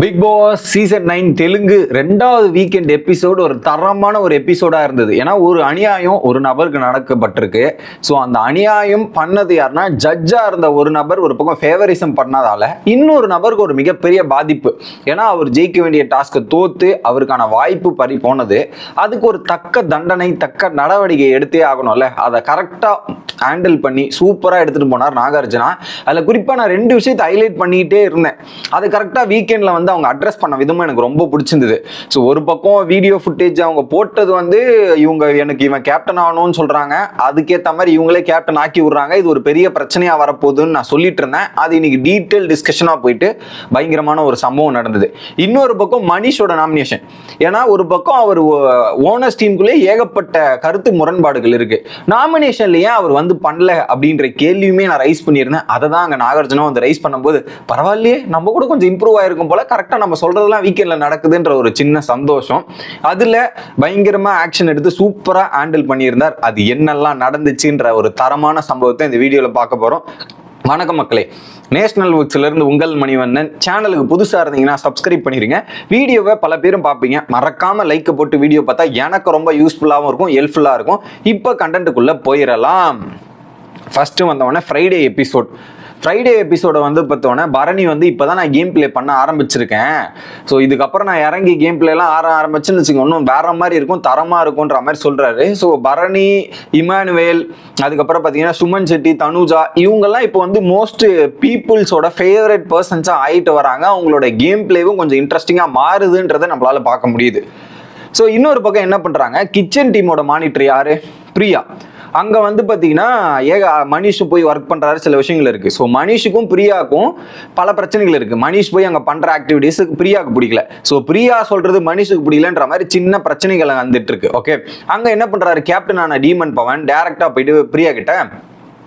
Bigg Boss season nine Telugu ரெண்டாவது weekend episode ஒரு தரமான ஒரு எபிசோடாக இருந்தது. ஏன்னா ஒரு அநியாயம் ஒரு நபருக்கு நடக்கப்பட்டிருக்கு. ஸோ அந்த அநியாயம் பண்ணது யாருன்னா ஜட்ஜாக இருந்த ஒரு நபர் ஒரு பக்கம் ஃபேவரிசம் பண்ணதால இன்னொரு நபருக்கு ஒரு மிகப்பெரிய பாதிப்பு. ஏன்னா அவர் ஜெயிக்க வேண்டிய டாஸ்க்கை தோத்து அவருக்கான வாய்ப்பு பறி போனது. அதுக்கு ஒரு தக்க தண்டனை தக்க நடவடிக்கை எடுத்தே ஆகணும்ல. அதை கரெக்டாக ஹேண்டில் பண்ணி சூப்பராக எடுத்துகிட்டு போனார் நாகார்ஜுனா. அதில் குறிப்பாக நான் ரெண்டு விஷயத்தை ஹைலைட் பண்ணிக்கிட்டே இருந்தேன். அது கரெக்டாக வீக்கெண்டில் வந்து அவங்க அட்ரஸ் பண்ண விதமும் எனக்கு ரொம்ப பிடிச்சிருந்தது. ஸோ ஒரு பக்கம் வீடியோ ஃபுட்டேஜ் அவங்க போட்டது வந்து இவங்க எனக்கு இவன் கேப்டன் ஆகணும்னு சொல்கிறாங்க அதுக்கேற்ற மாதிரி இவங்களே கேப்டன் ஆக்கி விட்றாங்க. இது ஒரு பெரிய பிரச்சனையாக வரப்போகுதுன்னு நான் சொல்லிட்டு இருந்தேன். அது இன்னைக்கு டீட்டெயில் டிஸ்கஷனாக போயிட்டு பயங்கரமான ஒரு சம்பவம் நடந்தது. இன்னொரு பக்கம் மனிஷோட நாமினேஷன் ஏன்னா ஒரு பக்கம் அவர் ஓனர்ஸ் டீமுக்குள்ளே ஏகப்பட்ட கருத்து முரண்பாடுகள் இருக்குது நாமினேஷன்ல ஏன் அவர் வந்து பண்ணல அப்படின்ற கேள்வியுமே நான் ரைஸ் பண்ணியிருந்தேன். அதை தான் அங்கே நாகார்ஜுனா வந்து ரைஸ் பண்ணும்போது பரவாயில்லையே நம்ம கூட கொஞ்சம் இம்ப்ரூவ் ஆயிருக்கும் போல. கரெக்டாக நம்ம சொல்றதெல்லாம் வீக்கெண்டில் நடக்குதுன்ற ஒரு சின்ன சந்தோஷம். அதில் பயங்கரமாக ஆக்ஷன் எடுத்து சூப்பராக ஹேண்டில் பண்ணியிருந்தார். அது என்னெல்லாம் நடந்துச்சுன்ற ஒரு தரமான சம்பவத்தை இந்த வீடியோவில் பார்க்க போகிறோம் வணக்கம் மக்களே. நேஷனல் புக்ஸ்ல இருந்து உங்கள் மணிவண்ணன். சேனலுக்கு புதுசாக இருந்தீங்கன்னா சப்ஸ்கிரைப் பண்ணிடுங்க வீடியோவை பல பேரும் பார்ப்பீங்க. மறக்காம லைக்கை போட்டு வீடியோ பார்த்தா எனக்கு ரொம்ப யூஸ்ஃபுல்லாகவும் இருக்கும் ஹெல்ப்ஃபுல்லாக இருக்கும். இப்போ கண்டென்ட்டுக்குள்ளே போயிடலாம் ஃபஸ்ட்டு வந்தவொடனே ஃப்ரைடே எபிசோட் ஃப்ரைடே எபிசோடை வந்து பார்த்தோன்னே பரணி வந்து இப்போ தான் நான் கேம் ப்ளே பண்ண ஆரம்பிச்சிருக்கேன். ஸோ இதுக்கப்புறம் நான் இறங்கி கேம் பிளேலாம் ஆர ஆரம்பிச்சுன்னு வச்சுக்கோங்க இன்னும் வேற மாதிரி இருக்கும் தரமாக இருக்கும்ன்ற மாதிரி சொல்கிறாரு ஸோ பரணி இமானுவேல் அதுக்கப்புறம் பார்த்தீங்கன்னா சுமன் செட்டி தனுஜா இவங்கெல்லாம் இப்போ வந்து மோஸ்ட் பீப்புள்ஸோட ஃபேவரட் பர்சன்ஸாக ஆகிட்டு வராங்க. அவங்களோட கேம் பிளேவும் கொஞ்சம் இன்ட்ரெஸ்டிங்காக மாறுதுன்றதை நம்மளால பார்க்க முடியுது. ஸோ இன்னொரு பக்கம் என்ன பண்ணுறாங்க கிச்சன் டீமோட மானிட்டர் யாரு? பிரியா. அங்கே வந்து பார்த்தீங்கன்னா ஏக மனிஷ் போய் ஒர்க் பண்ணுறாரு சில விஷயங்கள் இருக்குது ஸோ மனிஷுக்கும் பிரியாக்கும் பல பிரச்சனைகள் இருக்குது மனிஷ் போய் அங்கே பண்ணுற ஆக்டிவிட்டீஸுக்கு பிரியாவுக்கு பிடிக்கல. ஸோ பிரியா சொல்கிறது மனிஷுக்கு பிடிக்கலன்ற மாதிரி சின்ன பிரச்சனைகள் வந்துட்டு இருக்கு. ஓகே அங்கே என்ன பண்ணுறாரு கேப்டனான டீமன் பவன் டேரெக்டாக போயிட்டு பிரியா கிட்ட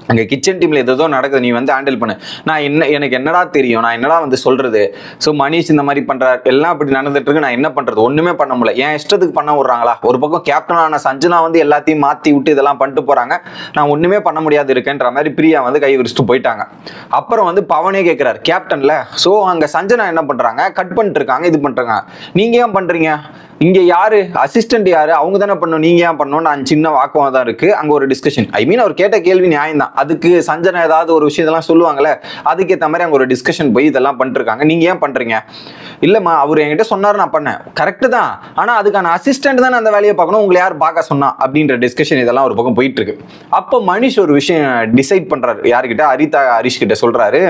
அங்கே கிச்சன் டீமில் ஏதோ நடக்குது நீ வந்து ஹேண்டில் பண்ணு. நான் என்ன எனக்கு என்னடா தெரியும்? நான் என்னடா வந்து சொல்கிறது ஸோ மனிஷ் இந்த மாதிரி பண்ணுறாரு எல்லாம் அப்படி நடந்துட்டு இருக்கு. நான் என்ன பண்ணுறது ஒன்றுமே பண்ண முடியல. என் இஷ்டத்துக்கு பண்ண விட்றாங்களா? ஒரு பக்கம் கேப்டனான சஞ்சனா வந்து எல்லாத்தையும் மாற்றி விட்டு இதெல்லாம் பண்ணிட்டு போகிறாங்க நான் ஒன்றுமே பண்ண முடியாது இருக்கேன்ற மாதிரி பிரியா வந்து கை விரிச்சிட்டு போயிட்டாங்க. அப்புறம் வந்து பவனே கேட்குறாரு கேப்டனில் ஸோ அங்கே சஞ்சனா என்ன பண்ணுறாங்க கட் பண்ணிட்டு இருக்காங்க இது பண்ணுறாங்க நீங்கள் ஏன் பண்ணுறீங்க இங்கே யாரு? அசிஸ்டன்ட் யாரு? அவங்க தானே பண்ணணும். நீங்க ஏன் பண்ணணும் நான் சின்ன வாக்குவாதம் தான் இருக்கு. அங்க ஒரு டிஸ்கஷன் ஐ மீன் அவர் கேட்ட கேள்வி நியாயம் தான் அதுக்கு சஞ்சனா ஏதாவது ஒரு விஷயத்தெல்லாம் சொல்லுவாங்களே சொல்லுவாங்கல்ல அதுக்கேற்ற மாதிரி அங்க ஒரு டிஸ்கஷன் போய் இதெல்லாம் பண்ணிருக்காங்க. நீங்க ஏன் பண்றீங்க? இல்லம்மா அவர் என்கிட்ட சொன்னாரு நான் பண்ணேன். கரெக்டு தான். ஆனா அதுக்கான அசிஸ்டன்ட் தானே அந்த வேலையை பார்க்கணும். உங்களை யார் பார்க்க சொன்னா? அப்படின்ற டிஸ்கஷன் இதெல்லாம் ஒரு பக்கம் போயிட்டு இருக்கு. அப்போ மனிஷ் ஒரு விஷயம் டிசைட் பண்றாரு. யாருக்கிட்ட அரிதா ஹரிஷ் கிட்ட சொல்றாரு.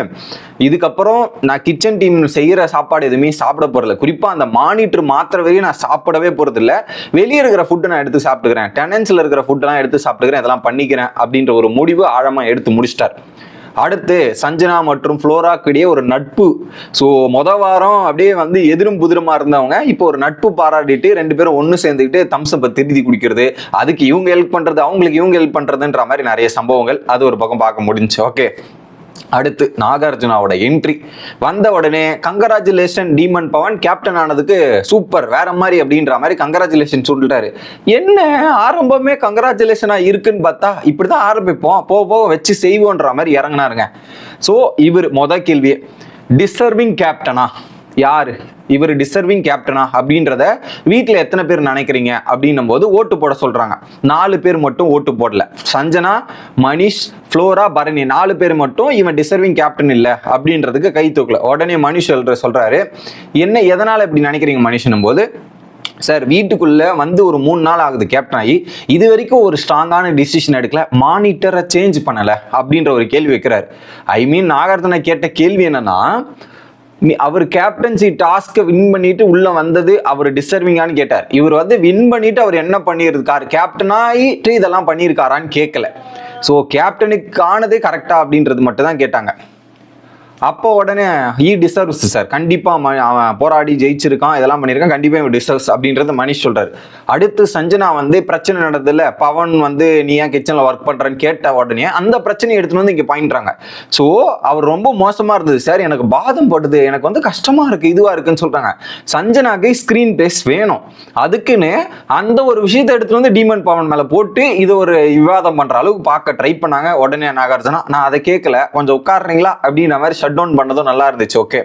இதுக்கப்புறம் நான் கிச்சன் டீம் செய்யற சாப்பாடு எதுவுமே சாப்பிட போறதில்ல. குறிப்பா அந்த மானிட்டர் மாத்திர வரையும் நான் சாப்பிடவே போறது இல்ல வெளியே இருக்கிற ஃபுட்டை நான் எடுத்து சாப்பிட்டுக்கிறேன். டெனன்ஸ்ல இருக்கிற ஃபுட்டெல்லாம் எடுத்து சாப்பிட்டுக்கிறேன். இதெல்லாம் பண்ணிக்கிறேன் அப்படின்ற ஒரு முடிவு ஆழமா எடுத்து முடிச்சிட்டார். அடுத்து சஞ்சனா மற்றும் ஃப்ளோராக்கு இடையே ஒரு நட்பு. ஸோ மொத வாரம் அப்படியே வந்து எதிரும் புதிரமா இருந்தவங்க இப்போ ஒரு நட்பு பாராட்டிட்டு ரெண்டு பேரும் ஒன்று சேர்ந்துக்கிட்டு தம்சப்பை திருதி குடிக்கிறது அதுக்கு இவங்க ஹெல்ப் பண்றது அவங்களுக்கு இவங்க ஹெல்ப் பண்றதுன்ற மாதிரி நிறைய சம்பவங்கள் அது ஒரு பக்கம் பார்க்க முடிஞ்சுச்சு. ஓகே அடுத்து நாகார்ஜுனாவோட என்ட்ரி வந்த உடனே கங்கராஜுலேஷன் டீமன் பவன் கேப்டன் ஆனதுக்கு சூப்பர் வேற மாதிரி அப்படின்ற மாதிரி கங்கராஜுலேஷன் சொல்லிட்டாரு. என்ன? ஆரம்பமே கங்கராஜுலேஷனா இருக்குன்னு பார்த்தா இப்படிதான் ஆரம்பிப்போம். போக போக வச்சு செய்வோன்ற மாதிரி இறங்கினாருங்க. ஸோ இவர் மொத கேள்வி டிசர்விங் கேப்டனா யார்? இவர் டிசர்விங் கேப்டனா அப்படின்றத வீட்டில் எத்தனை பேர் நினைக்கிறீங்க? அப்படின்னும் போது ஓட்டு போட சொல்கிறாங்க நாலு பேர் மட்டும் ஓட்டு போடல. சஞ்சனா மனிஷ் ஃப்ளோரா பரணி நாலு பேர் மட்டும் இவன் டிசர்விங் கேப்டன் இல்லை அப்படின்றதுக்கு கை தூக்கல. உடனே மனுஷ் சொல்கிறாரு என்ன எதனால் இப்படி நினைக்கிறீங்க மனுஷனும் போது சார் வீட்டுக்குள்ள வந்து ஒரு மூணு நாள் ஆகுது கேப்டன் ஆகி. இது வரைக்கும் ஒரு ஸ்ட்ராங்கான டிசிஷன் எடுக்கல. மானிட்டரை சேஞ்ச் பண்ணலை. அப்படின்ற ஒரு கேள்வி வைக்கிறார். ஐ மீன் நாகார்த்தனை கேட்ட கேள்வி என்னன்னா அவர் கேப்டன்சி டாஸ்க்கை வின் பண்ணிட்டு உள்ள வந்தது அவர் டிஸ்டர்பிங்கான்னு கேட்டார். இவர் வந்து வின் பண்ணிட்டு அவர் என்ன பண்ணியிருக்காரு? கேப்டனாயிட்டு இதெல்லாம் பண்ணியிருக்காரான்னு கேட்கல ஸோ கேப்டனுக்கானது கரெக்டா அப்படின்றது மட்டும் தான் கேட்டாங்க. அப்போ உடனே ஈ டிசர்வ்ஸ் சார் கண்டிப்பாக அவன் போராடி ஜெயிச்சிருக்கான். இதெல்லாம் பண்ணியிருக்கான். கண்டிப்பாக இவன் டிசர்வ்ஸ் அப்படின்றது மனிஷ் சொல்றாரு. அடுத்து சஞ்சனா வந்து பிரச்சனை நடந்ததுல பவன் வந்து நீ ஏன் கிச்சனில் ஒர்க் பண்ணுறேன்னு கேட்ட உடனே அந்த பிரச்சனையை எடுத்துன்னு வந்து இங்கே பாயிண்ட்றாங்க ஸோ அவர் ரொம்ப மோசமாக இருந்தது சார் எனக்கு பாதம் படுது. எனக்கு வந்து கஷ்டமாக இருக்குது இதுவாக இருக்குன்னு சொல்கிறாங்க சஞ்சனாக்கு ஸ்க்ரீன் பேஸ் வேணும். அதுக்குன்னு அந்த ஒரு விஷயத்தை எடுத்துட்டு வந்து டீமன் பவன் மேலே போட்டு இது ஒரு விவாதம் பண்ணுற அளவுக்கு பார்க்க ட்ரை பண்ணாங்க. உடனே நாகார்ஜுனா நான் அதை கேட்கல கொஞ்சம் உட்காடுறீங்களா அப்படின்ற மாதிரி ஷட் டவுன் பண்ணதும் நல்லா இருந்துச்சு ஓகே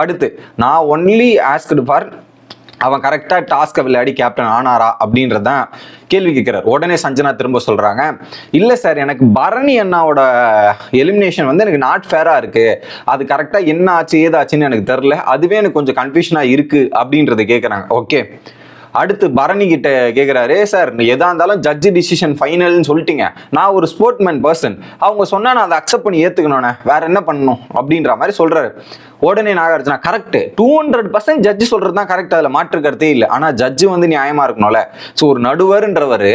அடுத்து நான் ஒன்லி ஆஸ்க்டு ஃபார் அவன் கரெக்டாக டாஸ்க்கை விளையாடி கேப்டன் ஆனாரா அப்படின்றது தான் கேள்வி கேட்குறாரு. உடனே சஞ்சனா திரும்ப சொல்கிறாங்க இல்லை சார் எனக்கு பரணி அண்ணாவோட எலிமினேஷன் வந்து எனக்கு நாட் ஃபேராக இருக்குது அது கரெக்டாக என்ன ஆச்சு ஏதாச்சுன்னு எனக்கு தெரில அதுவே எனக்கு கொஞ்சம் கன்ஃபியூஷனாக இருக்குது அப்படின்றத கேட்குறாங்க ஓகே அடுத்து பரணி கிட்ட கேட்குறாரு சார் எதா இருந்தாலும் ஜட்ஜி டிசிஷன் ஃபைனல்னு சொல்லிட்டீங்க. நான் ஒரு ஸ்போர்ட்மேன் பர்சன் அவங்க சொன்னா நான் அதை அக்செப்ட் பண்ணி ஏற்றுக்கணுண்ணே வேற என்ன பண்ணணும்? அப்படின்ற மாதிரி சொல்றாரு. உடனே Nagarjuna correct two hundred percent judge சொல்றது தான் கரெக்ட் அதில் மாற்று கருத்தே இல்லை. ஆனால் ஜட்ஜு வந்து நியாயமா இருக்கணும்ல. ஸோ ஒரு நடுவர்ன்றவர்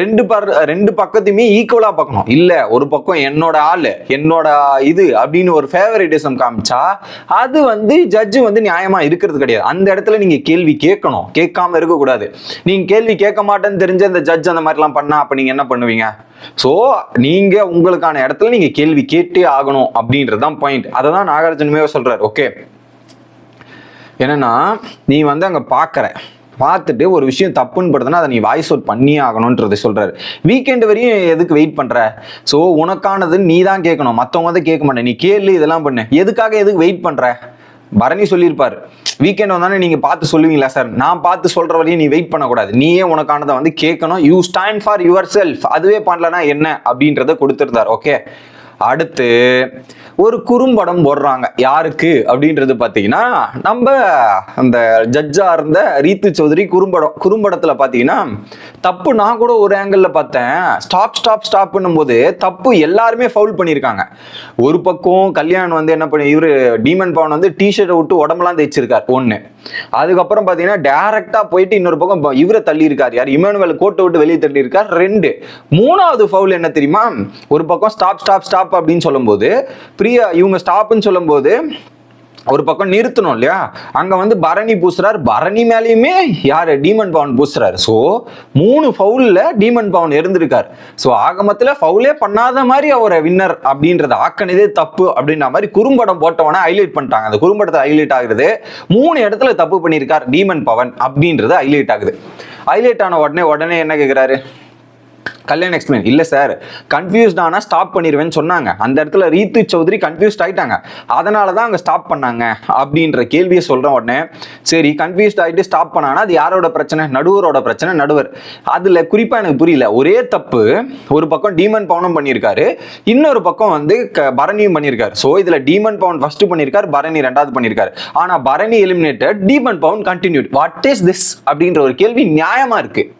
ரெண்டு பர் ரெண்டு பக்கத்தையுமே ஈக்குவலாக பார்க்கணும். இல்லை ஒரு பக்கம் என்னோட ஆள் என்னோட இது அப்படின்னு ஒரு ஃபேவரட்டிசம் காமிச்சா அது வந்து ஜட்ஜு வந்து நியாயமா இருக்கிறது கிடையாது. அந்த இடத்துல நீங்க கேள்வி கேட்கணும். கேட்காம இருக்கக்கூடாது. நீங்க கேள்வி கேட்க மாட்டேன்னு தெரிஞ்ச அந்த ஜட்ஜ் அந்த மாதிரிலாம் பண்ணா அப்ப நீங்க என்ன பண்ணுவீங்க? ஸோ நீங்க உங்களுக்கான இடத்துல நீங்க கேள்வி கேட்டே ஆகணும் அப்படின்றது தான் பாயிண்ட் அதை தான் நாகார்ஜுனமே சொல்றாரு. ஓகே. என்னன்னா நீ வந்து அங்க பார்க்குற பார்த்துட்டு ஒரு விஷயம் தப்புன்னு படுதுன்னா அதை நீ வாய்ஸ் அவுட் பண்ணியே ஆகணுன்றது சொல்கிறாரு வீக்கெண்டு வரையும் எதுக்கு வெயிட் பண்ணுற ஸோ உனக்கானது நீ தான் கேட்கணும். மற்றவங்க வந்து கேட்க மாட்டேன். நீ கேளு இதெல்லாம் பண்ணு. எதுக்காக எதுக்கு வெயிட் பண்ணுற பரணி சொல்லியிருப்பார். வீக்கெண்ட் வந்தானே நீங்கள் பார்த்து சொல்லுவீங்களா சார் நான் பார்த்து சொல்கிற வரையும் நீ வெயிட் பண்ணக்கூடாது. நீயே உனக்கானதை வந்து கேட்கணும். You stand for your self அதுவே பண்ணலனா என்ன? அப்படின்றத கொடுத்துருந்தார். ஓகே அடுத்து ஒரு குறும்படம் போடுறாங்க. யாருக்கு? அப்படின்றது பார்த்தீங்கன்னா நம்ம அந்த ஜட்ஜா இருந்த ரீத்து சௌதரி குறும்படம் குறும்படத்தில் பார்த்தீங்கன்னா தப்பு நான் கூட ஒரு ஆங்கிளில் பார்த்தேன். ஸ்டாப் ஸ்டாப் ஸ்டாப்னும் போது தப்பு எல்லாருமே ஃபவுல் பண்ணியிருக்காங்க. ஒரு பக்கம் கல்யாணம் வந்து என்ன பண்ணி இவரு டீமன் பவன் வந்து டிஷர்ட்டை விட்டு உடம்பெல்லாம் தைச்சிருக்கார் ஒன்று அதுக்கப்புறம் பார்த்தீங்கன்னா டேரெக்டாக போயிட்டு இன்னொரு பக்கம் இவரை தள்ளியிருக்கார். யார்? இமானுவேல் கோட்டை விட்டு வெளியே தள்ளியிருக்கார் ரெண்டு. மூணாவது ஃபவுல் என்ன தெரியுமா? ஒரு பக்கம் ஸ்டாப் ஸ்டாப் ஸ்டாப் அப்படின்னு சொல்லும்போது பிரியா இவங்க ஸ்டாப்னு சொல்லும்போது ஒரு பக்கம் நிறுத்தணும் இல்லையா? அங்க வந்து பரணி பூசுறாரு. பரணி மேலேயுமே யாரு? டீமன் பவன் பூசுறாரு. ஸோ மூணு ஃபவுல்ல டீமன் பவன் இருந்திருக்காரு. ஸோ ஆகமத்துல ஃபவுலே பண்ணாத மாதிரி அவரை வின்னர் அப்படின்றத ஆக்கனதே தப்பு அப்படின்ற மாதிரி குறும்படம் போட்டவன ஹைலைட் பண்ணிட்டாங்க. அந்த குறும்படத்தை ஹைலைட் ஆகுது மூணு இடத்துல தப்பு பண்ணியிருக்கார் டீமன் பவன் அப்படின்றது ஹைலைட் ஆகுது. ஹைலைட் ஆன உடனே உடனே என்ன கேட்குறாரு கல்யாண் எக்ஸ்பிளைன் இல்லை சார் கன்ஃபியூஸ்ட் ஆனால் ஸ்டாப் பண்ணிடுவேன்னு சொன்னாங்க. அந்த இடத்துல ரீத்து சௌத்ரி கன்ஃபியூஸ்ட் ஆயிட்டாங்க. அதனால தான் அங்கே ஸ்டாப் பண்ணாங்க அப்படின்ற கேள்வியை சொல்கிற உடனே சரி கன்ஃபியூஸ்ட் ஆகிட்டு ஸ்டாப் பண்ணாங்கன்னா அது யாரோட பிரச்சனை? நடுவரோட பிரச்சனை நடுவர். அதில் குறிப்பாக எனக்கு புரியல. ஒரே தப்பு ஒரு பக்கம் டீமன் பவுனும் பண்ணியிருக்காரு. இன்னொரு பக்கம் வந்து க- பரணியும் பண்ணியிருக்காரு. ஸோ இதில் டீமன் பவுன் ஃபர்ஸ்ட் பண்ணியிருக்காரு பரணி ரெண்டாவது பண்ணியிருக்காரு. ஆனால் Bharani eliminated Demon Pavan continued what is this அப்படின்ற ஒரு கேள்வி நியாயமாக இருக்குது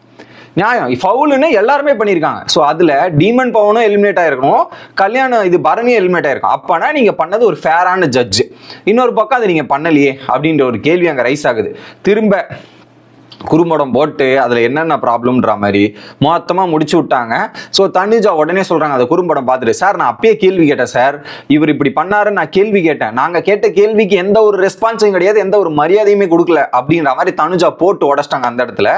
நியாயம். ஃபவுலுன்னு எல்லாருமே பண்ணியிருக்காங்க ஸோ அதில் டீமன் பவனும் எலிமினேட் ஆகிருக்கணும் கல்யாணம் இது பரணியும் எலிமினேட் ஆகிருக்கும் அப்போனா நீங்கள் பண்ணது ஒரு ஃபேரான ஜட்ஜு இன்னொரு பக்கம் அதை நீங்கள் பண்ணலையே அப்படின்ற ஒரு கேள்வி அங்கே ரைஸ் ஆகுது. திரும்ப குறும்படம் போட்டு அதில் என்னென்ன ப்ராப்ளம்ன்ற மாதிரி மொத்தமாக முடிச்சு விட்டாங்க. ஸோ தனுஜா உடனே சொல்கிறாங்க அந்த குறும்படம் பார்த்துட்டு சார் நான் அப்பயே கேள்வி கேட்டேன் சார். இவர் இப்படி பண்ணாரு நான் கேள்வி கேட்டேன். நாங்கள் கேட்ட கேள்விக்கு எந்த ஒரு ரெஸ்பான்ஸும் கிடையாது எந்த ஒரு மரியாதையுமே கொடுக்கல. அப்படின்ற மாதிரி தனுஜா போட்டு உடச்சிட்டாங்க அந்த இடத்துல.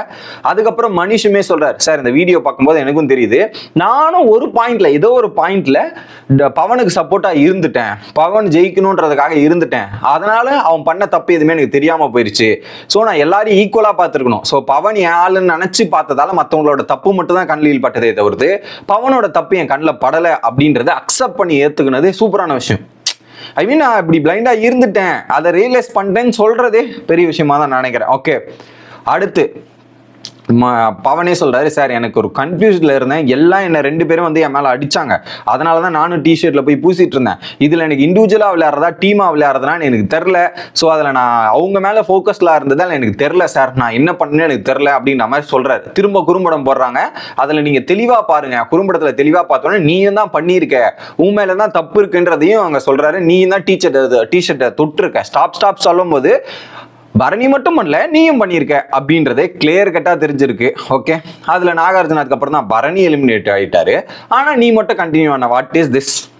அதுக்கப்புறம் மனுஷுமே சொல்கிறார் சார் இந்த வீடியோ பார்க்கும்போது எனக்கும் தெரியுது. நானும் ஒரு பாயிண்ட்ல ஏதோ ஒரு பாயிண்ட்ல பவனுக்கு சப்போர்ட்டாக இருந்துட்டேன். பவன் ஜெயிக்கணுன்றதுக்காக இருந்துட்டேன். அதனால அவன் பண்ண தப்பு எதுவுமே எனக்கு தெரியாமல் போயிடுச்சு ஸோ நான் எல்லாரையும் ஈக்குவலாக பார்த்துருக்கணும். ஸோ பவன் என் ஆளுன்னு நினைச்சு பார்த்ததால மற்றவங்களோட தப்பு மட்டும் தான் கண்ணில் பட்டதே தவிர்த்து பவனோட தப்பு என் கண்ணில் படலை அப்படின்றத அக்செப்ட் பண்ணி ஏத்துக்கினது சூப்பரான விஷயம். ஐ மீன் நான் இப்படி பிளைண்டாக இருந்துட்டேன். அதை ரியலைஸ் பண்ணிட்டேன்னு சொல்றதே பெரிய விஷயமா தான் நான் நினைக்கிறேன். ஓகே அடுத்து பவனே சொல்றாரு சார் எனக்கு ஒரு கன்ஃபியூஸ்ல இருந்தேன். எல்லாம் என்ன ரெண்டு பேரும் வந்து என் மேல அடிச்சாங்க. அதனால தான் நானும் டிஷர்ட்ல போய் பூசிட்டு இருந்தேன். இதுல எனக்கு இண்டிவிஜுவலா விளையாடுறதா டீமா விளையாடுறதான்னு எனக்கு தெரில ஸோ அதில் நான் அவங்க மேல ஃபோக்கஸ்ல இருந்ததால் எனக்கு தெரில சார் நான் என்ன பண்ணேன்னு எனக்கு தெரில அப்படின்ற மாதிரி சொல்றாரு. திரும்ப குறும்படம் போடுறாங்க. அதுல நீங்க தெளிவா பாருங்க. குறும்படத்துல தெளிவா பார்த்தோன்னே நீயும் தான் பண்ணியிருக்க. உன் மேல தான் தப்பு இருக்குன்றதையும் அவங்க சொல்றாரு. நீயும் தான் டீச்சர் டிஷர்ட்டை தொட்டிருக்க. ஸ்டாப் ஸ்டாப் சொல்லும்போது பரணி மட்டும் பண்ணல நீயும் பண்ணியிருக்க அப்படின்றதே கிளியர் கட்டாக தெரிஞ்சிருக்கு. ஓகே அதில் நாகார்ஜுன அதுக்கப்புறம் தான் பரணி எலிமினேட் ஆகிட்டாரு ஆனால் நீ மட்டும் கண்டினியூ ஆன வாட் இஸ் திஸ்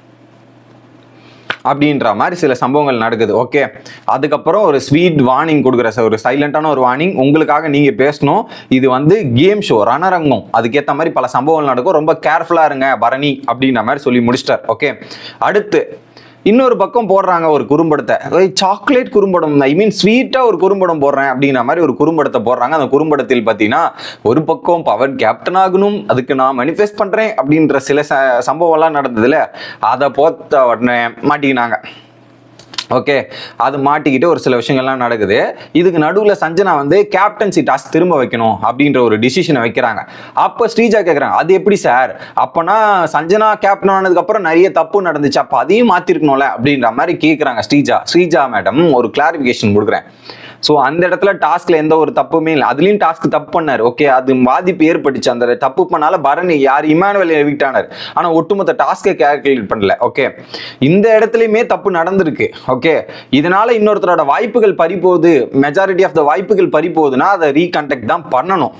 அப்படின்ற மாதிரி சில சம்பவங்கள் நடக்குது. ஓகே அதுக்கப்புறம் ஒரு ஸ்வீட் வார்னிங் கொடுக்குற ச- ஒரு சைலண்டான ஒரு வார்னிங் உங்களுக்காக நீங்கள் பேசணும். இது வந்து கேம் ஷோ ரணரங்கம். அதுக்கேற்ற மாதிரி பல சம்பவங்கள் நடக்கும். ரொம்ப கேர்ஃபுல்லாக இருங்க பரணி அப்படின்ற மாதிரி சொல்லி முடிச்சிட்டார். ஓகே அடுத்து இன்னொரு பக்கம் போடுறாங்க ஒரு குறும்படத்தை. சாக்லேட் குறும்படம் ஐ மீன் ஸ்வீட்டாக ஒரு குறும்படம் போடுறேன் அப்படிங்கிற மாதிரி ஒரு குறும்படத்தை போடுறாங்க. அந்த குறும்படத்தில் பார்த்தீங்கன்னா ஒரு பக்கம் பவர் கேப்டன் ஆகணும் அதுக்கு நான் மேனிஃபெஸ்ட் பண்ணுறேன் அப்படின்ற சில ச சம்பவம்லாம் நடந்ததுல அதை போத்த உடனே மாட்டிக்கினாங்க. ஓகே. அது மாட்டிக்கிட்டு ஒரு சில விஷயங்கள்லாம் நடக்குது. இதுக்கு நடுவில் சஞ்சனா வந்து கேப்டன்சி டாஸ்க் திரும்ப வைக்கணும் அப்படின்ற ஒரு டிசிஷனை வைக்கிறாங்க. அப்போ ஸ்ரீஜா கேட்குறாங்க அது எப்படி சார் அப்போனா சஞ்சனா கேப்டன் ஆனதுக்கப்புறம் நிறைய தப்பு நடந்துச்சு. அப்போ அதையும் மாற்றிருக்கணும்ல அப்படின்ற மாதிரி கேட்குறாங்க ஸ்ரீஜா. ஸ்ரீஜா மேடம் ஒரு கிளாரிஃபிகேஷன் கொடுக்குறேன். ஸோ அந்த இடத்துல டாஸ்க்ல எந்த ஒரு தப்புமே இல்லை. அதுலயும் டாஸ்க் தப்பு பண்ணார். ஓகே அது பாதிப்பு ஏற்பட்டுச்சு. அந்த தப்பு பண்ணால பரணி யார்? இமானுவல் எவிக்ட் ஆனார். ஆனால் ஒட்டுமொத்த டாஸ்கை கேல்குலேட் பண்ணல. ஓகே இந்த இடத்துலயுமே தப்பு நடந்திருக்கு. ஓகே இதனால இன்னொருத்தரோட வாய்ப்புகள் பறி போகுது மெஜாரிட்டி ஆஃப் த வாய்ப்புகள் பறி போகுதுன்னா அதை ரீகண்டக்ட் தான் பண்ணணும்.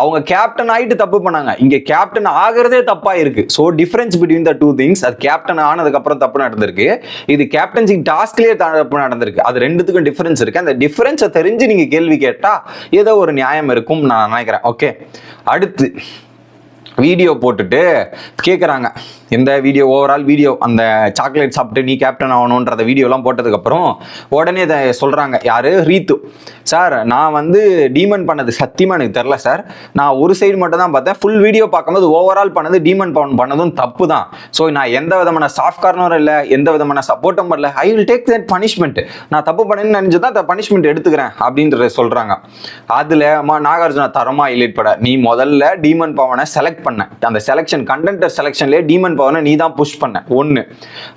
அவங்க கேப்டன் ஆயிட்டு தப்பு பண்ணாங்க. இங்க கேப்டன் ஆகிறதே தப்பா இருக்கு. So difference between the two things அது கேப்டன் ஆனதுக்கு அப்புறம் தப்பு நடந்திருக்கு. இது கேப்டன்சி டாஸ்க்லயே தப்பு நடந்திருக்கு. அது ரெண்டுத்துக்கும் டிஃபரன்ஸ் இருக்கு. அந்த டிஃபரன்ஸை தெரிஞ்சு நீங்க கேள்வி கேட்டா ஏதோ ஒரு நியாயம் இருக்கும் நான் நினைக்கிறேன். ஓகே அடுத்து வீடியோ போட்டுட்டு கேட்குறாங்க இந்த வீடியோ ஓவரால் வீடியோ அந்த சாக்லேட் சாப்பிட்டு நீ கேப்டன் ஆகணுன்றத வீடியோலாம் போட்டதுக்கப்புறம் உடனே இதை சொல்கிறாங்க யார்? ரீத்து. சார் நான் வந்து டீமன் பண்ணது சத்தியமாக எனக்கு தெரில சார். நான் ஒரு சைடு மட்டும் தான் பார்த்தேன். ஃபுல் வீடியோ பார்க்கும்போது ஓவரால் பண்ணது டீமன் பவன் பண்ணதும் தப்பு தான் ஸோ நான் எந்த விதமான சாஃப்ட் கார்னரும் இல்லை எந்த விதமான சப்போர்ட்டும் பண்ணல. I will take that punishment நான் தப்பு பண்ணேன்னு நினைச்சு தான் பனிஷ்மெண்ட் எடுத்துக்கிறேன் அப்படின்றத சொல்கிறாங்க அதில் நாகார்ஜுனா தரமாக இல்லைட் பட நீ முதல்ல டீமன் பவனை செலக்ட் பண்ண அந்த செலெக்ஷன் கண்டென்டர் செலெக்ஷன்லேயே டீமன் பவனை நீ தான் புஷ் பண்ண. ஒன்று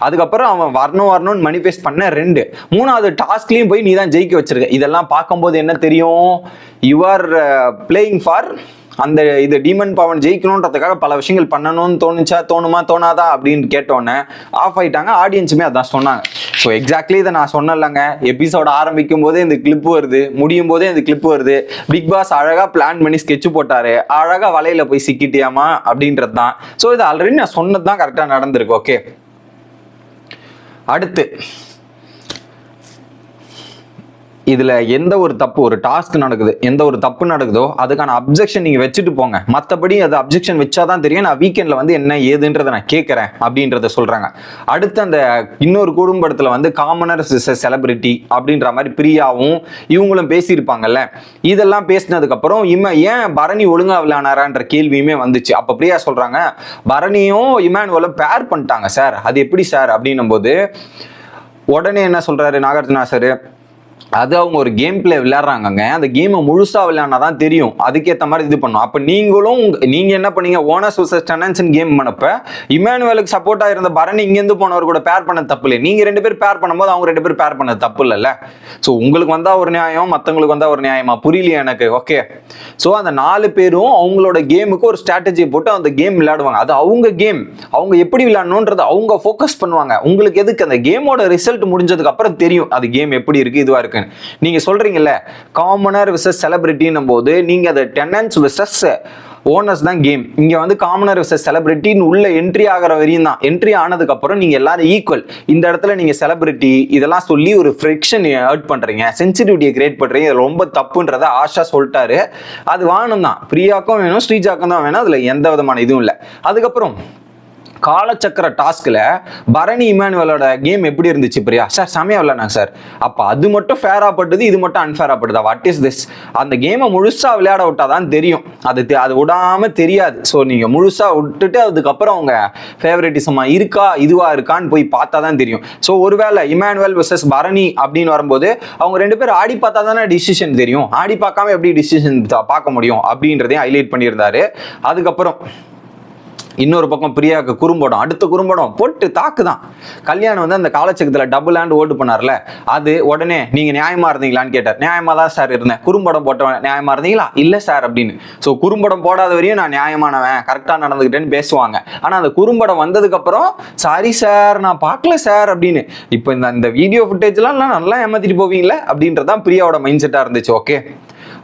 அதுக்கப்புறம் அவன் வரணும் வரணும்னு மனிஃபெஸ்ட் பண்ண ரெண்டு. மூணாவது டாஸ்க்லேயும் போய் நீ தான் ஜெயிக்க வச்சிருக்க. இதெல்லாம் பார்க்கும்போது என்ன தெரியும்? யுவர் பிளேயிங் ஃபார் அந்த இது டீமன் பவன் ஜெயிக்கணுன்றதுக்காக பல விஷயங்கள் பண்ணணும்னு தோணுச்சா தோணுமா தோணாதா அப்படின்னு கேட்டோன்னே ஆஃப் ஆயிட்டாங்க. ஆடியன்ஸுமே அதான் சொன்னாங்க. ஸோ எக்ஸாக்ட்லி இதை நான் சொன்னலங்க எபிசோட் ஆரம்பிக்கும் போதே இந்த கிளிப் வருது. முடியும் போதே இந்த கிளிப் வருது. பிக் பாஸ் அழகா பிளான் பண்ணி ஸ்கெட்ச் போட்டாரு. அழகா வலையில போய் சிக்கிட்டியாமா அப்படின்றது தான் ஸோ இது ஆல்ரெடி நான் சொன்னது தான் கரெக்டாக நடந்திருக்கு. ஓகே அடுத்து. இதில் எந்த ஒரு தப்பு ஒரு டாஸ்க் நடக்குது எந்த ஒரு தப்பு நடக்குதோ அதுக்கான அப்ஜெக்ஷன் நீங்கள் வச்சுட்டு போங்க. மற்றபடி அது அப்ஜெக்ஷன் வச்சாதான் தெரியும். நான் வீக்கெண்டில் வந்து என்ன ஏதுன்றதை நான் கேட்குறேன் அப்படின்றத சொல்கிறாங்க அடுத்து அந்த இன்னொரு குடும்பத்தில் வந்து காமனர் செலிபிரிட்டி அப்படின்ற மாதிரி பிரியாவும் இவங்களும் பேசியிருப்பாங்கல்ல. இதெல்லாம் பேசினதுக்கப்புறம் இம்ம ஏன் பரணி ஒழுங்காக விளையானாரான்ற கேள்வியுமே வந்துச்சு. அப்போ பிரியா சொல்கிறாங்க பரணியும் இமானுவலும் பேர் பண்ணிட்டாங்க சார் அது எப்படி சார் அப்படின்னும் போது உடனே என்ன சொல்கிறாரு நாகார்ஜுனா சார் அது அவங்க ஒரு கேம் பிளே விளையாடுறாங்கங்க. அந்த கேமை முழுசாக விளையாடினா தான் தெரியும். அதுக்கேற்ற மாதிரி இது பண்ணும். அப்போ நீங்களும் நீங்கள் என்ன பண்ணீங்க? ஓனர்ஸ் வர்சஸ் டெனன்ஸ் கேம் பண்ணப்ப இமானுவேலுக்கு சப்போர்ட்டாக இருந்த பரணி இங்கேருந்து போனவர் கூட பேர் பண்ண தப்பு இல்லை நீங்கள் ரெண்டு பேர் பேர் பண்ணும்போது அவங்க ரெண்டு பேர் பேர் பண்ண தப்பு இல்லைல்ல ஸோ உங்களுக்கு வந்தால் ஒரு நியாயம் மற்றவங்களுக்கு வந்தால் ஒரு நியாயமா? புரியலையா எனக்கு. ஓகே ஸோ அந்த நாலு பேரும் அவங்களோட கேமுக்கு ஒரு ஸ்ட்ராட்டஜி போட்டு அந்த கேம் விளையாடுவாங்க. அது அவங்க கேம் அவங்க எப்படி விளையாடணுன்றது அவங்க ஃபோக்கஸ் பண்ணுவாங்க. உங்களுக்கு எதுக்கு? அந்த கேமோட ரிசல்ட் முடிஞ்சதுக்கு அப்புறம் தெரியும். அது கேம் எப்படி இருக்கு இதுவா நீங்கள் சொல்கிறீங்கல்ல சொல்றீங்கல்ல காமனர் விசஸ் செலிபிரிட்டின்னும் போது நீங்கள் அதை டெனன்ஸ் விசஸ் ஓனர்ஸ் தான் கேம் இங்கே வந்து காமனர் விசஸ் செலிபிரிட்டின்னு உள்ள என்ட்ரி ஆகிற வரையும் தான். என்ட்ரி ஆனதுக்கப்புறம் நீங்கள் எல்லாரும் ஈக்குவல் இந்த இடத்துல நீங்கள் செலிபிரிட்டி இதெல்லாம் சொல்லி ஒரு ஃப்ரிக்ஷன் ஏர்ட் பண்ணுறீங்க சென்சிட்டிவிட்டியை கிரியேட் பண்ணுறீங்க இது ரொம்ப தப்புன்றத ஆஷா சொல்லிட்டாரு. அது வாங்கணும் தான். பிரியாக்கும் வேணும் ஸ்ரீஜாக்கும் தான் வேணும். அதில் எந்த விதமான இதுவும் இல்லை. அதுக்கப்புறம் காலச்சக்கர டாஸ்கில் பரணி இமானுவலோட கேம் எப்படி இருந்துச்சு பிரியா? சார் செமையா விளையாடுனாங்க சார். அப்போ அது மட்டும் ஃபேரா இது மட்டும் அன்ஃபேரா பட்டுதா? வாட் இஸ் திஸ் அந்த கேமை முழுசாக விளையாட விட்டாதான் தெரியும். அது தெ- அது விடாம தெரியாது. ஸோ நீங்கள் முழுசாக விட்டுட்டு அதுக்கப்புறம் அவங்க ஃபேவரட்டிசமாக இருக்கா இதுவாக இருக்கான்னு போய் பார்த்தா தான் தெரியும். ஸோ ஒருவேளை இமானுவல் விசஸ் பரணி அப்படின்னு வரும்போது அவங்க ரெண்டு பேரும் ஆடி பார்த்தா தானே டிசிஷன் தெரியும். ஆடி பார்க்காம எப்படி டிசிஷன் பார்க்க முடியும் அப்படின்றதையும் ஹைலைட் பண்ணியிருந்தாரு. அதுக்கப்புறம் இன்னொரு பக்கம் பிரியாவுக்கு குறும்படம் அடுத்த குறும்படம் போட்டு தாக்கு தான் கல்யாணம் வந்து அந்த காலச்சக்கத்தில் டபுள் ஹேண்ட் ஓட்டு பண்ணார்ல அது உடனே நீங்கள் நியாயமாக இருந்தீங்களான்னு கேட்டார். நியாயமாக தான் சார் இருந்தேன். குறும்படம் போட்டவன் நியாயமாக இருந்தீங்களா? இல்லை சார் அப்படின்னு. ஸோ குறும்படம் போடாத வரையும் நான் நியாயமானவன் கரெக்டாக நடந்துக்கிட்டேன்னு பேசுவாங்க. ஆனால் அந்த குறும்படம் வந்ததுக்கப்புறம் சாரி சார் நான் பார்க்கல சார் அப்படின்னு. இப்போ இந்த இந்த வீடியோ ஃபுட்டேஜ்லாம் நல்லா ஏமாத்திட்டு போவீங்களே அப்படின்றதான் பிரியாவோட மைண்ட் செட்டாக இருந்துச்சு ஓகே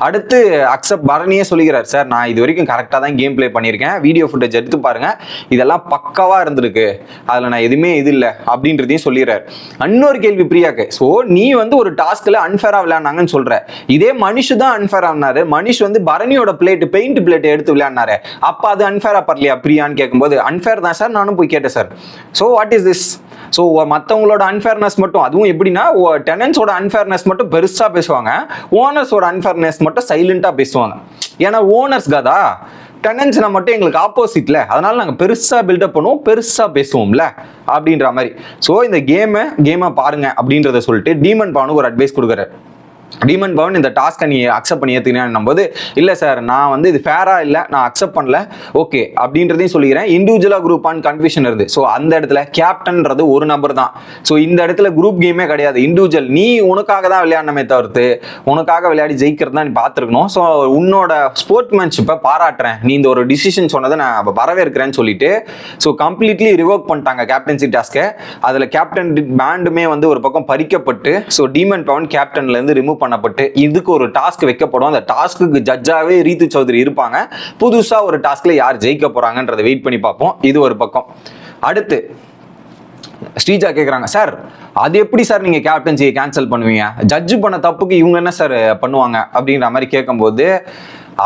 அடுத்து அக்செப்ட் பரணியே சொல்லிக்கிறார் சார் நான் இது வரைக்கும் கரெக்டாக தான் கேம் ப்ளே பண்ணியிருக்கேன். வீடியோ ஃபுட்டேஜ் எடுத்து பாருங்கள் இதெல்லாம் பக்காவாக இருந்திருக்கு. அதில் நான் எதுவுமே இது இல்லை அப்படின்றதையும் சொல்லிடுறாரு இன்னொரு கேள்வி பிரியாக்கு. ஸோ நீ வந்து ஒரு டாஸ்கில் அன்ஃபேராக விளையாடினாங்கன்னு சொல்கிற இதே மனுஷு தான் அன்ஃபேர் ஆனாரு மனுஷ் வந்து பரணியோட பிளேட் பெயிண்ட் பிளேட் எடுத்து விளையாடினாரு. அப்போ அது அன்ஃபேரா பரலையா பிரியான்னு கேட்கும்போது அன்ஃபேர் தான் சார். நானும் போய் கேட்டேன் sir. So what is this so மற்றவங்களோட அன்ஃபேர்னஸ் மட்டும் அதுவும் எப்படின்னா டெனன்ஸோட அன்ஃபேர்னஸ் மட்டும் பெருசாக பேசுவாங்க. ஓனர்ஸோட அன்ஃபேர்னஸ் மட்டும் சைலண்டாக பேசுவாங்க. ஏன்னா ஓனர்ஸ் கதா? டெனன்ஸ்னா மட்டும் எங்களுக்கு ஆப்போசிட்ல அதனால நாங்கள் பெருசாக பில்டப் பண்ணுவோம் பெருசாக பேசுவோம்ல அப்படின்ற மாதிரி. ஸோ இந்த கேமை கேமை பாருங்க அப்படின்றத சொல்லிட்டு டீமன் பானுக்கு ஒரு அட்வைஸ் கொடுக்குறாரு. டீமன் பவன் இந்த டாஸ்க்கை நீ அக்செப்ட் பண்ணி ஏற்றுக்கிறேன் போது இல்லை சார் நான் வந்து இது ஃபேராக இல்லை நான் அக்செப்ட் பண்ணல. ஓகே அப்படின்றதையும் சொல்லிக்கிறேன். இண்டிவிஜுவலாக குரூப் கன்ஃபியூஷன் வருது. ஸோ அந்த இடத்துல கேப்டன்றது ஒரு நபர் தான். ஸோ இந்த இடத்துல குரூப் கேமே கிடையாது. இண்டிவிஜுவல் நீ உனக்காக தான் விளையாடணுமே தவிர்த்து உனக்காக விளையாடி ஜெயிக்கிறது தான் நீ பார்த்துருக்கணும். ஸோ உன்னோட ஸ்போர்ட்மேன்ஷிப்பை பாராட்டுறேன். நீ இந்த ஒரு டிசிஷன் சொன்னதை நான் வரவேற்கிறேன்னு சொல்லிட்டு ஸோ கம்ப்ளீட்லி ரிவோக் பண்ணிட்டாங்க கேப்டன்சி டாஸ்க்கை அதில் கேப்டன் பேண்டுமே வந்து ஒரு பக்கம் பறிக்கப்பட்டு ஸோ டீமன் பவன் கேப்டன்லேருந்து ரிமூவ் பண்ணப்பட்டு இதுக்கு ஒரு டாஸ்க் வைக்கப்படும். அந்த டாஸ்க்கு ஜட்ஜாவே ரீத்து சௌத்ரி இருப்பாங்க. புதுசாக ஒரு டாஸ்க்ல யார் ஜெயிக்க போறாங்கன்றதை வெயிட் பண்ணி பார்ப்போம். இது ஒரு பக்கம். அடுத்து ஸ்ரீஜா கேட்குறாங்க சார் அது எப்படி சார் நீங்கள் கேப்டன்சியை கேன்சல் பண்ணுவீங்க? ஜட்ஜு பண்ண தப்புக்கு இவங்க என்ன சார் பண்ணுவாங்க? அப்படின்ற மாதிரி கேட்கும்போது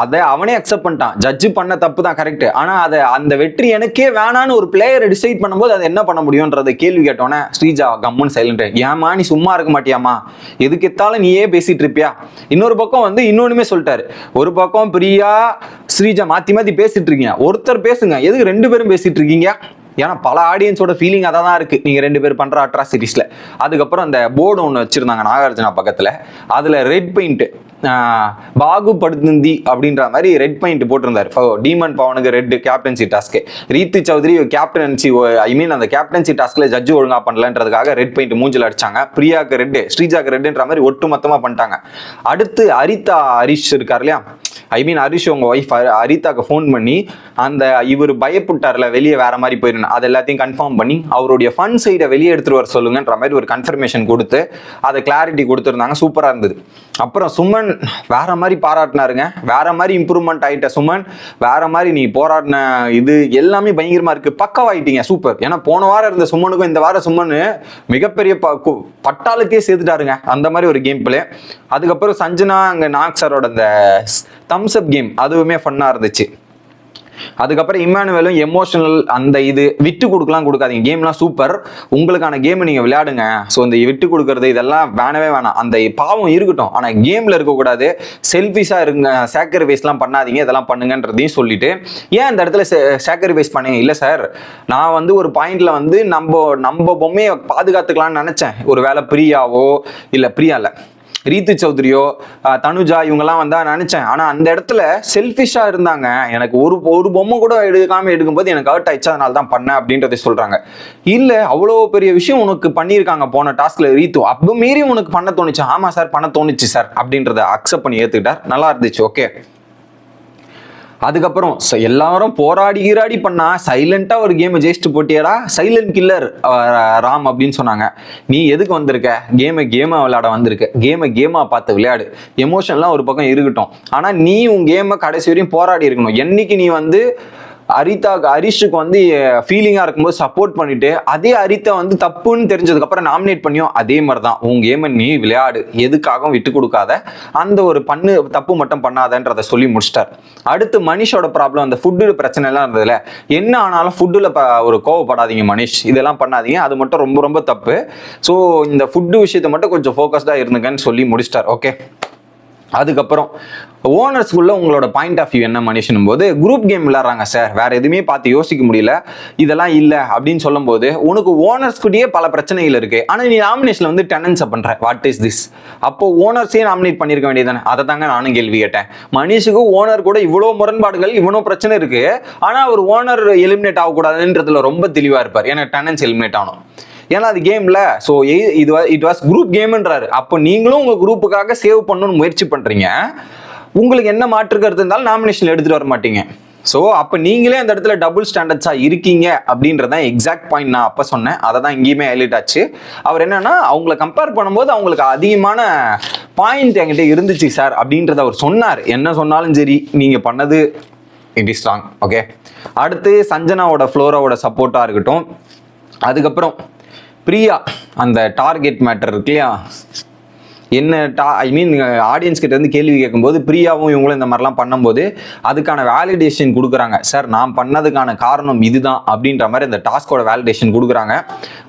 அதை அவனே அக்செப்ட் பண்ணிட்டான். ஜட்ஜு பண்ண தப்பு தான் கரெக்ட் ஆனால் அதை அந்த வெற்றி எனக்கே வேணான்னு ஒரு பிளேயரை டிசைட் பண்ணும்போது அதை என்ன பண்ண முடியும்ன்றத கேள்வி கேட்டோன்னே ஸ்ரீஜா கம்முன்னு சைலண்ட் ஏமா நீ சும்மா இருக்க மாட்டியாமா எதுக்கு எத்தாலும் நீயே பேசிட்டு இருப்பியா? இன்னொரு பக்கம் வந்து இன்னொன்னுமே சொல்லிட்டாரு. ஒரு பக்கம் பிரியா ஸ்ரீஜா மாத்தி மாத்தி பேசிட்டு இருக்கீங்க. ஒருத்தர் பேசுங்க. எதுக்கு ரெண்டு பேரும் பேசிட்டு இருக்கீங்க? ஏன்னா பல ஆடியன்ஸோட ஃபீலிங் அதான் தான் இருக்கு. நீங்க ரெண்டு பேர் பண்ற அட்ராசிட்டிஸ்ல அதுக்கப்புறம் அந்த போர்டு ஒன்று வச்சிருந்தாங்க நாகார்ஜுனா பக்கத்துல. அதுல ரெட் பெயிண்ட் பாகுபடுத்தி அப்படின்ற மாதிரி ரெட் பெயிண்ட் போட்டிருந்தாரு. டீமன் பவனுக்கு red captaincy task Rithu Chowdary captaincy I mean அந்த கேப்டன்சி டாஸ்க்ல ஜட்ஜு ஒழுங்கா பண்ணலன்றதுக்காக ரெட் பெயிண்ட் மூஞ்சில் அடிச்சாங்க. பிரியாக்கு ரெட் ஸ்ரீஜாக்கு ரெட்ன்ற மாதிரி ஒட்டு மொத்தமா பண்ணிட்டாங்க. அடுத்து அரிதா ஹரிஷ் இருக்கார் இல்லையா? ஐ மீன் ஹரிஷ் உங்க ஒய்ஃப் அரிதாக்கு ஃபோன் பண்ணி அந்த இவர் பயப்பட்டார்ல வெளியே வேற மாதிரி போயிருந்தேன் அது எல்லாத்தையும் கன்ஃபார்ம் பண்ணி அவருடைய ஃபன் சைடை வெளியே எடுத்துட்டு வர சொல்லுங்கன்ற மாதிரி ஒரு கன்ஃபர்மேஷன் கொடுத்து அதை கிளாரிட்டி கொடுத்துருந்தாங்க. சூப்பரா இருந்தது. அப்புறம் சுமன் வேற மாதிரி பாராட்டினாருங்க. வேற மாதிரி இம்ப்ரூவ்மெண்ட் ஆயிட்ட சுமன் வேற மாதிரி நீ போராடின இது எல்லாமே பயங்கரமா இருக்கு. பக்கவாயிட்டீங்க. சூப்பர் ஏன்னா போன வாரம் இருந்த சுமனுக்கும் இந்த வாரம் சுமன் மிகப்பெரிய ப- கு- பட்டாளத்தையே சேர்த்துட்டாருங்க. அந்த மாதிரி ஒரு கேம் பிளே அதுக்கப்புறம் சஞ்சனா அங்க நாக் சாரோட அந்த தம்ஸ் அப் கேம் அதுவுமே ஃபன்னாக இருந்துச்சு. அதுக்கப்புறம் இம்மானுவேலும் எமோஷனல் அந்த இது விட்டு கொடுக்கலாம் கொடுக்காதீங்க. கேம்லாம் சூப்பர் உங்களுக்கான கேம் நீங்கள் விளையாடுங்க. ஸோ இந்த விட்டு கொடுக்கறது இதெல்லாம் வேணவே வேணாம். அந்த பாவம் இருக்கட்டும். ஆனால் கேமில் இருக்கக்கூடாது. செல்ஃபிஷாக இருங்க. சாக்ரிஃபைஸ்லாம் பண்ணாதீங்க. இதெல்லாம் பண்ணுங்கன்றதையும் சொல்லிட்டு. ஏன் இந்த இடத்துல சாக்ரிஃபைஸ் பண்ணீங்க இல்லை சார் நான் வந்து ஒரு பாயிண்ட்ல வந்து நம்ம நம்ம பொம்மையை பாதுகாத்துக்கலாம்னு நினச்சேன். ஒரு வேலை பிரியாவோ இல்லை பிரியா இல்லை. ரீத்து சௌத்ரியோ தனுஜா இவங்கெல்லாம் வந்தா நினைச்சேன். ஆனா அந்த இடத்துல செல்ஃபிஷா இருந்தாங்க. எனக்கு ஒரு ஒரு பொம்மை கூட எடுக்காம எடுக்கும்போது எனக்கு அவுட் ஆயிடுச்சு அதனால தான் பண்ணேன் அப்படின்றத சொல்றாங்க. இல்ல அவ்வளோ பெரிய விஷயம் உனக்கு பண்ணியிருக்காங்க போன டாஸ்க்ல ரீத்து. அப்போ மீறி உனக்கு பண்ண தோணுச்சு. ஆமா சார் பண்ண தோணுச்சு சார் அப்படின்றத அக்செப்ட் பண்ணி ஏத்துக்கிட்டார். நல்லா இருந்துச்சு ஓகே அதுக்கப்புறம் எல்லாரும் போராடி கீராடி பண்ணா சைலண்டா ஒரு கேம் ஜெயிச்சுட்டு போட்டியடா சைலண்ட் கில்லர் ராம் அப்படின்னு சொன்னாங்க. நீ எதுக்கு வந்திருக்க? கேமை கேமா விளையாட வந்திருக்க. கேமை கேமா பார்த்து விளையாடு. எமோஷன்லாம் ஒரு பக்கம் இருக்கட்டும். ஆனா நீ உன் கேமை கடைசி வரையும் போராடி இருக்கணும். என்னைக்கு நீ வந்து அரிதா ஹரிஷுக்கு வந்து ஃபீலிங்காக இருக்கும்போது சப்போர்ட் பண்ணிட்டு அதே அரிதா வந்து தப்புன்னு தெரிஞ்சதுக்கப்புறம் நாமினேட் பண்ணியும் அதே மாதிரி தான் உன் கேமை நீ விளையாடு. எதுக்காகவும் விட்டு கொடுக்காத. அந்த ஒரு பண்ணு தப்பு மட்டும் பண்ணாதன்றதை சொல்லி முடிச்சிட்டார். அடுத்து மனிஷோட ப்ராப்ளம் அந்த ஃபுட்டு பிரச்சனை எல்லாம் இருந்ததுல. என்ன ஆனாலும் ஃபுட்டில் ஒரு கோவப்படாதீங்க மனிஷ். இதெல்லாம் பண்ணாதீங்க. அது மட்டும் ரொம்ப ரொம்ப தப்பு. ஸோ இந்த ஃபுட்டு விஷயத்தை மட்டும் கொஞ்சம் ஃபோக்கஸ்டாக இருந்துங்கன்னு சொல்லி முடிச்சிட்டார். ஓகே அதுக்கப்புறம் ஓனர்ஸ்குள்ளே உங்களோட பாயிண்ட் ஆஃப் வியூ என்ன மனுஷனும் போது குரூப் கேம் விளாட்றாங்க சார் வேற எதுவுமே பார்த்து யோசிக்க முடியல. இதெல்லாம் இல்லை அப்படின்னு சொல்லும்போது உனக்கு ஓனர்ஸ்கிட்டயே பல பிரச்சனைகள் இருக்கு. ஆனால் நீ நாமினேஷனில் வந்து டெனன்ஸை பண்ணுற வாட் இஸ் திஸ் அப்போ ஓனர்ஸே நாமினேட் பண்ணியிருக்க வேண்டியதானே அதை தாங்க நானும் கேள்வி கேட்டேன். மனுஷுக்கு ஓனர் கூட இவ்வளோ முரண்பாடுகள் இவ்வளோ பிரச்சனை இருக்கு. ஆனால் அவர் ஓனர் எலிமினேட் ஆகக்கூடாதுன்றதுல ரொம்ப தெளிவாக இருப்பார். ஏன்னா டெனன்ஸ் எலிமினேட் ஆகணும். ஏன்னா அது கேம்ல ஸோ இது இட் வாஸ் குரூப் கேம்ன்றாரு அப்போ நீங்களும் உங்க குரூப்புக்காக சேவ் பண்ணணும்னு முயற்சி பண்றீங்க. உங்களுக்கு என்ன மாற்று கருத்து இருந்தாலும் நாமினேஷன் எடுத்துட்டு வர மாட்டீங்க. ஸோ அப்போ நீங்களே அந்த இடத்துல டபுள் ஸ்டாண்டர்ட்ஸாக இருக்கீங்க அப்படின்றதான் எக்ஸாக்ட் பாயிண்ட் நான் அப்போ சொன்னேன். அதை தான் இங்கேயுமே ஹைலைட் ஆச்சு. அவர் என்னன்னா அவங்கள கம்பேர் பண்ணும்போது அவங்களுக்கு அதிகமான பாயிண்ட் என்கிட்ட இருந்துச்சு சார் அப்படின்றத அவர் சொன்னார். என்ன சொன்னாலும் சரி நீங்கள் பண்ணது இட் இஸ் ஸ்ட்ராங் ஓகே அடுத்து சஞ்சனாவோட ஃப்ளோராவோட சப்போர்ட்டாக இருக்கட்டும். அதுக்கப்புறம் பிரியா அந்த டார்கெட் மேட்டர் இருக்கு இல்லையா? என்ன டா ஐ மீன் ஆடியன்ஸ் கிட்ட இருந்து கேள்வி கேட்கும்போது பிரியாவும் இவங்களும் இந்த மாதிரிலாம் பண்ணும்போது அதுக்கான வேலிடேஷன் கொடுக்குறாங்க. சார் நான் பண்ணதுக்கான காரணம் இதுதான் அப்படின்ற மாதிரி அந்த டாஸ்கோட வேலிடேஷன் கொடுக்குறாங்க.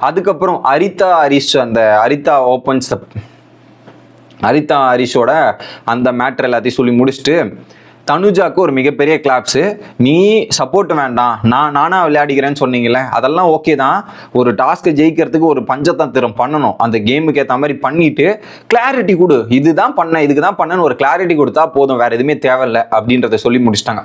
அதுக்கப்புறம் அரிதா ஹரிஷ் அந்த அரிதா ஓப்பன்ஸ் அரிதா ஹரிஷோட அந்த மேட்ரு எல்லாத்தையும் சொல்லி முடிச்சுட்டு தனுஜாக்கு ஒரு மிகப்பெரிய கிளாப்ஸு நீ சப்போர்ட் வேண்டாம். நான் நானா விளையாடிக்கிறேன்னு சொன்னீங்களே அதெல்லாம் ஓகே தான். ஒரு டாஸ்க்கை ஜெயிக்கிறதுக்கு ஒரு பஞ்சதந்திரம் பண்ணணும். அந்த கேமுக்கு ஏற்ற மாதிரி பண்ணிட்டு கிளாரிட்டி கொடு. இதுதான் பண்ண இதுக்கு தான் பண்ணனு ஒரு கிளாரிட்டி கொடுத்தா போதும். வேற எதுவுமே தேவையில்ல அப்படின்றத சொல்லி முடிச்சிட்டாங்க.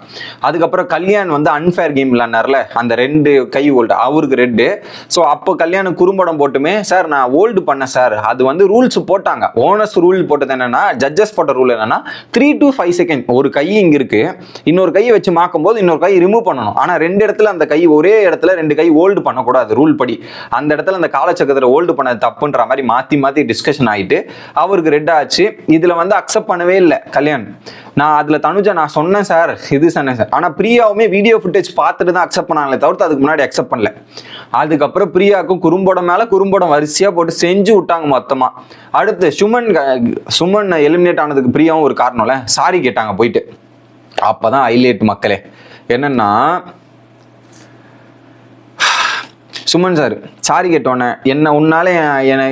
அதுக்கப்புறம் கல்யாண் வந்து அன்ஃபேர் கேம் விளாட்னார்ல அந்த ரெண்டு கை ஓல்டு அவருக்கு ரெட்டு. ஸோ அப்போ கல்யாணம் குறும்படம் போட்டுமே சார் நான் ஓல்டு பண்ணேன் சார் அது வந்து ரூல்ஸ் போட்டாங்க. ஓனர்ஸ் ரூல் போட்டது என்னன்னா ஜட்ஜஸ் போட்ட ரூல் என்னன்னா த்ரீ டு ஃபைவ் செகண்ட் ஒரு கை இங்க இருக்கு. இன்னொரு கையை வச்சு மாக்கும் போது இன்னொரு கை ரிமூவ் பண்ணணும். ஆனா ரெண்டு இடத்துல அந்த கை ஒரே இடத்துல ரெண்டு கை ஓல்டு பண்ணக்கூடாது ரூல் படி. அந்த இடத்துல அந்த காலச்சக்கரத்தில் ஓல்டு பண்ணது தப்புன்ற மாதிரி மாத்தி மாத்தி டிஸ்கஷன் ஆயிட்டு அவருக்கு ரெட் ஆச்சு. இதுல வந்து அக்செப்ட் பண்ணவே இல்லை கல்யாண். நான் அதுல தனுஜா நான் சொன்னேன் சார் இது சொன்னேன் சார் ஆனா பிரியாவுமே வீடியோ ஃபுட்டேஜ் பார்த்துட்டு தான் அக்செப்ட் பண்ணாங்களே தவிர்த்து அதுக்கு முன்னாடி அக்செப்ட் பண்ணல. அதுக்கப்புறம் பிரியாவுக்கும் குறும்படம் மேல குறும்படம் வரிசையா போட்டு செஞ்சு விட்டாங்க மொத்தமா. அடுத்து சுமன் சுமன் எலிமினேட் ஆனதுக்கு பிரியாவும் ஒரு காரணம்ல சாரி கேட்டாங்க போயிட்டு. அப்போதான் ஹைலைட் மக்களே. என்னன்னா சுமன் சார் சாரி கேட்டோன்னே என்ன உன்னால என்னை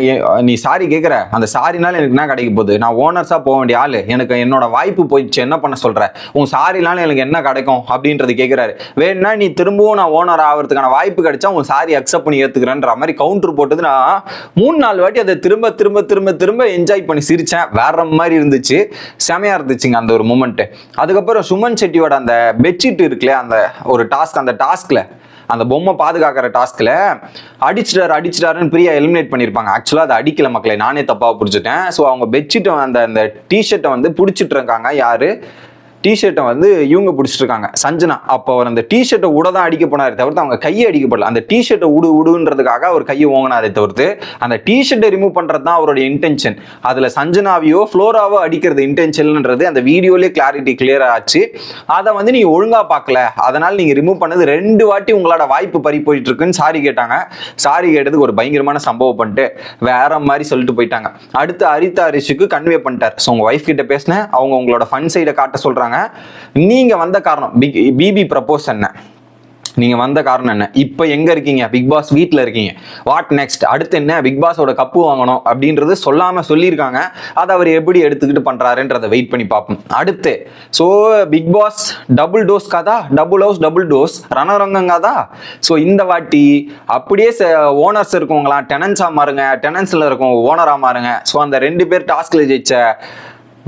நீ சாரி கேட்குற அந்த சாரினால எனக்கு என்ன கிடைக்க போகுது? நான் ஓனர்ஸாக போக வேண்டிய ஆள். எனக்கு என்னோட வாய்ப்பு போயிடுச்சு. என்ன பண்ண சொல்கிற உன் சாரினால எனக்கு என்ன கிடைக்கும்? அப்படின்றது கேட்குறாரு வேணும்னா நீ திரும்பவும் நான் ஓனர் ஆகிறதுக்கான வாய்ப்பு கிடைச்சா உன் சாரி அக்செப்ட் பண்ணி ஏற்றுக்கிறேன்ற மாதிரி கவுண்டர் போட்டது நான் மூணு நாலு வாட்டி அதை திரும்ப திரும்ப திரும்ப திரும்ப என்ஜாய் பண்ணி சிரிச்சேன். வேற மாதிரி இருந்துச்சு. செமையாக இருந்துச்சுங்க அந்த ஒரு மூமெண்ட்டு அதுக்கப்புறம் சுமன் செட்டியோட அந்த பெட்ஷீட் இருக்குல்ல அந்த ஒரு டாஸ்க் அந்த டாஸ்கில் அந்த பொம்மை பாதுகாக்கிற டாஸ்க்கில் அடிச்சிட்டார் அடிச்சிட்டாருன்னு பிரியா எலிமினேட் பண்ணியிருப்பாங்க ஆக்சுவலாக அதை அடிக்கல மக்களை. நானே தப்பாக பிடிச்சிட்டேன் ஸோ அவங்க பெட்ஷீட்டை அந்த அந்த டிஷர்ட்டை வந்து பிடிச்சிட்டு இருக்காங்க. யாரு? டிஷர்ட்டை வந்து இவங்க பிடிச்சிருக்காங்க சஞ்சனா அப்போ அவர் அந்த டிஷர்ட்டை உட தான் அடிக்க போனாரே தவிர்த்து அவங்க கையை அடிக்கப்படல அந்த டிஷர்ட்டை உடு உடுன்றதுக்காக அவர் கையை ஓங்கினாரே தவிர்த்து அந்த டிஷர்ட்டை ரிமூவ் பண்ணுறது தான் அவருடைய இன்டென்ஷன் அதில் சஞ்சனாவையோ ஃப்ளோராவோ அடிக்கிறது இன்டென்ஷன்ன்றது அந்த வீடியோலேயே கிளாரிட்டி கிளியர் ஆச்சு. அதை வந்து நீங்கள் ஒழுங்காக பார்க்கல. அதனால் நீங்கள் ரிமூவ் பண்ணது ரெண்டு வாட்டி உங்களோட வாய்ப்பு பறி போயிட்டு இருக்குன்னு சாரி கேட்டாங்க. சாரி கேட்டதுக்கு ஒரு பயங்கரமான சம்பவம் பண்ணிட்டு வேற மாதிரி சொல்லிட்டு போயிட்டாங்க. அடுத்து அரிதா ரிஷுக்கு கன்வே பண்ணிட்டார். ஸோ உங்கள் ஒய்ஃப் கிட்ட பேசினேன். அவங்க உங்களோட ஃபன் சைடை காட்ட சொல்கிறாங்க நீங்கள் வந்த காரணம் பிக் பிபி ப்ரப்போஸ் என்ன? நீங்க வந்த காரணம் என்ன? இப்போ எங்க இருக்கீங்க? பிக் பாஸ் வீட்டில் இருக்கீங்க. வாட் நெக்ஸ்ட் அடுத்து என்ன? பிக் பாஸோட கப்பு வாங்கணும் அப்படின்றது சொல்லாம சொல்லியிருக்காங்க. அதை அவர் எப்படி எடுத்துக்கிட்டு பண்றாருன்றதை வெயிட் பண்ணி பார்ப்போம். அடுத்து so Bigg Boss double dose கதா? டபுள் ஹவுஸ் டபுள் டோஸ் ரணரங்கங்காதா ஸோ இந்த வாட்டி அப்படியே ஓனர்ஸ் இருக்கவங்களாம் டெனன்ஸா மாறுங்க. டெனன்ஸ்ல இருக்கவங்க ஓனரா மாறுங்க. ஸோ அந்த ரெண்டு பேர் டாஸ்க்ல ஜெயிச்ச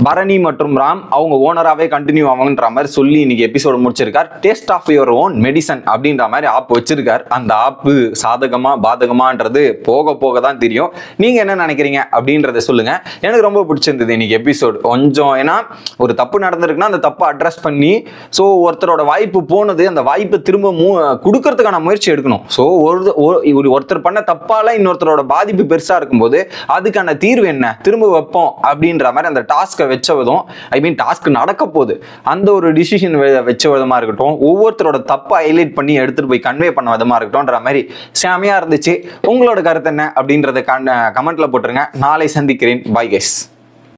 பரணி மற்றும் ராம் அவங்க ஓனராகவே கண்டினியூ ஆவாங்கன்ற மாதிரி சொல்லி இன்னைக்கு episode முடிச்சிருக்கார். Taste of your own medicine அப்படின்ற மாதிரி ஆப் வச்சிருக்கார். அந்த ஆப்பு சாதகமா பாதகமான்றது போக போக தான் தெரியும். நீங்க என்ன நினைக்கிறீங்க அப்படின்றத சொல்லுங்க. எனக்கு ரொம்ப பிடிச்சிருந்தது இன்னைக்கு எபிசோடு கொஞ்சம் ஏன்னா ஒரு தப்பு நடந்திருக்குன்னா அந்த தப்பை அட்ரஸ் பண்ணி ஸோ ஒருத்தரோட வாய்ப்பு போனது அந்த வாய்ப்பை திரும்ப மூ கொடுக்கறதுக்கான முயற்சி எடுக்கணும். ஸோ ஒரு ஒரு- ஒருத்தர் பண்ண தப்பால இன்னொருத்தரோட பாதிப்பு பெருசா இருக்கும்போது அதுக்கான தீர்வு என்ன? திரும்ப வைப்போம் அப்படின்ற மாதிரி அந்த டாஸ்க்கை வச்ச விதம் ஐ மீன் டாஸ்க் நடக்க போகுது அந்த ஒரு டிசிஷன் வச்ச விதமா இருக்கட்டும் ஒவ்வொருத்தரோட தப்பை ஹைலைட் பண்ணி எடுத்துட்டு போய் கன்வே பண்ண விதமா இருக்கட்டும்ன்ற மாதிரி செமையா இருந்துச்சு. உங்களோட கருத்து என்ன அப்படின்றத கமெண்ட்ல போட்டுருங்க. நாளை சந்திக்கிறேன். Bye guys